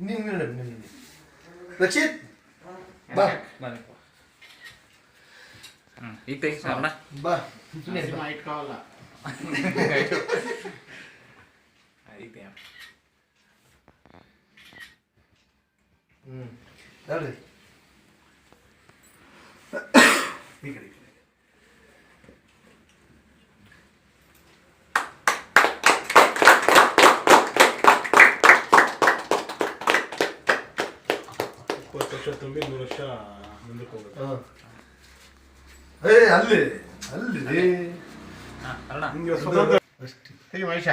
ನೀನು ನೀನು ನೀನು ರಕ್ಷಿತ್ ಬಾ ಹ್ಮ್ ಈಗ ತೆಗಿ ಅಣ್ಣ ಬಾ ಸುಮ್ಮನೆ ಸಿನಿಮಾ ಇಟ್ಕೋವಲ್ಲ ಈಗ ತೆಗಿ ಹ್ಞೂ ನೋಡ್ರಿ ಈ ಕಡೆ ಈ ಕಡೆ ಇಪ್ಪತ್ತು ವರ್ಷ ತುಂಬಿ ನೂರು ವರ್ಷ ಮುಂದಕ್ಕೆ ಹೋಗುತ್ತೆ. ಹಾಂ. ಏ ಅಲ್ಲಿ ಅಲ್ಲಿ. ನಿಮಗೆ ಸ್ವತಂತ್ರ ಅಷ್ಟು. ಹೇಗೆ ಮಹೇಶ.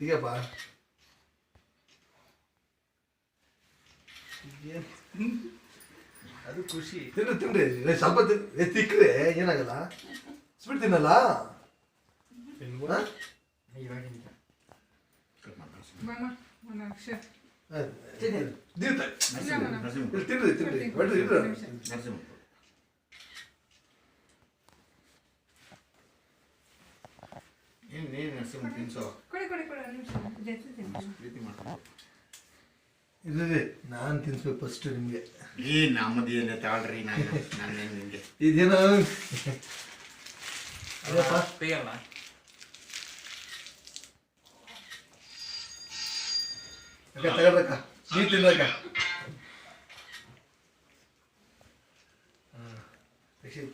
ಈಗಪ್ಪ ಅದು ಖುಷಿ. ತಿನ್ರಿ ತಿನ್ರಿ. ಏ, ಸ್ವಲ್ಪ ತಿನ್ ಏ ಏನಾಗಲ್ಲ? ಸ್ವೀಟ್ ತಿನ್ನಲ್ಲ. ಹಾಂ? ಇಲ್ಲಿ ತಿನ್ರಿ ತಿನ್ರಿ ಹೊಡ್ರಿ ಮಾಡ್ಕೊಂಡು ಇರ್ರಿ. ನಾನು ತಿನ್ಸ್ಬೇಕು ಫಸ್ಟ್ ನಿಮಗೆ. ಏ ನಮ್ಮದು ಏನು ತಾಳ್ರಿ ನಾನು ನಾನು ನಿಮಗೆ. ಇದೇನೋ? ಅದಪ್ಪ ತೆಗಿಯಲ್ಲ ಅಕ್ಕ ತಗೊಳ್ರಕ್ಕ ನೀ ತಿನ್ನಕ್ಕ ಹಾಂ ರಕ್ಷಿತ್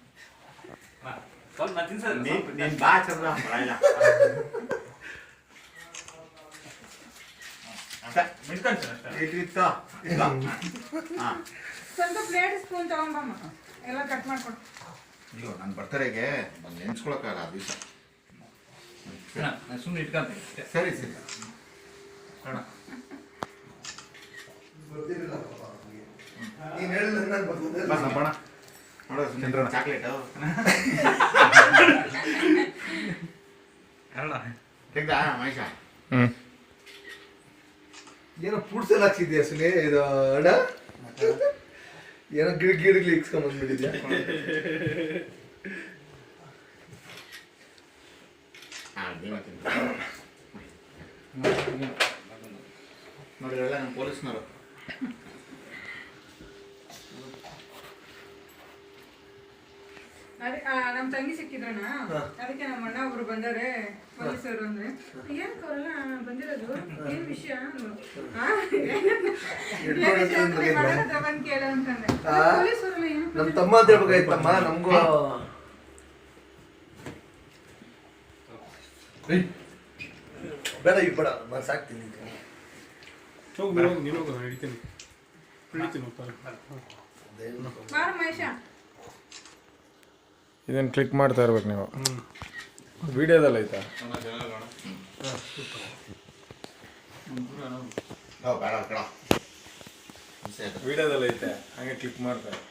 ಸ್ವಲ್ಪ ನಾನು ತಿನ್ಸಲ್ಲ ನೀನ್ ನೀನ್ ಬಾ ಚಂದ್ರ ಬರಲ್ಲ ಮಿಡ್ಕೊಂತೀನಿ ಅಷ್ಟೇ ಇಟ್ಟಿತ್ತು ಇಟ್ಕೋ ಹಾಂ. ಸ್ವಲ್ಪ ಪ್ಲೇಟ್ ಸ್ಪೂನ್ ತಗೊಂಬಮ್ಮ. ಎಲ್ಲ ಕಟ್ ಮಾಡ್ಕೊಡು. ಅಯ್ಯೋ ನನ್ನ ಬರ್ತಡೆಗೆ ಬಂದು ನೆನ್ಸ್ಕೊಳಕ್ಕಾಗಲ್ಲ ಆ ದಿವಸ. ಅಣ್ಣ ನಾನು ಸುಮ್ಮನೆ ಇಟ್ಕೊಂತೀನಿ. ಅಷ್ಟೇ ಸರಿ ಸರಿ. ಅವ್ನಿಗೆ. ನೀನ್ ಹೇಳಿದ್ರೆ ನಾನು ಬರ್ತಿದ್ದೆ. ಬಾ ಸಂಪಣ ನೋಡೋ ಸುಂದ್ರ ಚಾಕ್ಲೇಟು ಅಣ್ಣ ತೆಗ್ದಾ ಮಹೇಶ ಏನೋ ಫ್ರೂಟ್ಸ್ ಎಲ್ಲ ಹಾಕ್ಸಿದ್ಯಾ ಸುನಿ? ಇದು ಅಣ್ಣ ಏನೋ ಗಿಡ ಗಿಡಗ್ಲಿ ಇಕ್ಸ್ಕೊಂಡ್ ನೋಡಿರಲ್ಲ ಹಾಂ ನೀವೇ ತಿಂದು ನೋಡಿ ಎಲ್ಲ ನಮ್ಮ ಪೊಲೀಸ್ನವರು. ಅದೇ ಆ, ನಮ್ ತಂಗಿ ಸಿಕ್ಕಿದ್ರಣ ಅದಕ್ಕೆ ನಮ್ಮ ಅಣ್ಣ ಒಬ್ರು ಬಂದಾರೆ ಪೊಲೀಸರು ಅಂದ್ರೆ. ಏನ್ ಅವರೆಲ್ಲ ಬಂದಿರೋದು? ಏನ್ ವಿಷಯ ನಿಮ್ಮ ಬಂದ್ ಕೇಳು ಅಂತಂದೆ. ತಮ್ಮ ಅಂತ ಹೇಳ್ಬೇಕಾಯ್ತಮ್ಮ ನಮಗೂ ಬೇಡ ಈಗ ಬೇಡ ನಾನು ಸಾಕ್ತೀನಿ ಹೋಗಿ ನೀನು ಹಿಡಿತೀನಿ. ಹಿಡಿತೀನಿ ಮಹೇಶ. ಇದನ್ನು ಕ್ಲಿಕ್ ಮಾಡ್ತಾ ಇರ್ಬೇಕು ನೀವು. ವಿಡಿಯೋದಲ್ಲಿ ಐತಾ ಹೋ ಬೇಡ ಬೇಡ ವಿಡಿಯೋದಲ್ಲಿ ಐತೆ ಹಂಗೆ ಕ್ಲಿಕ್ ಮಾಡ್ತಾ ಇರು.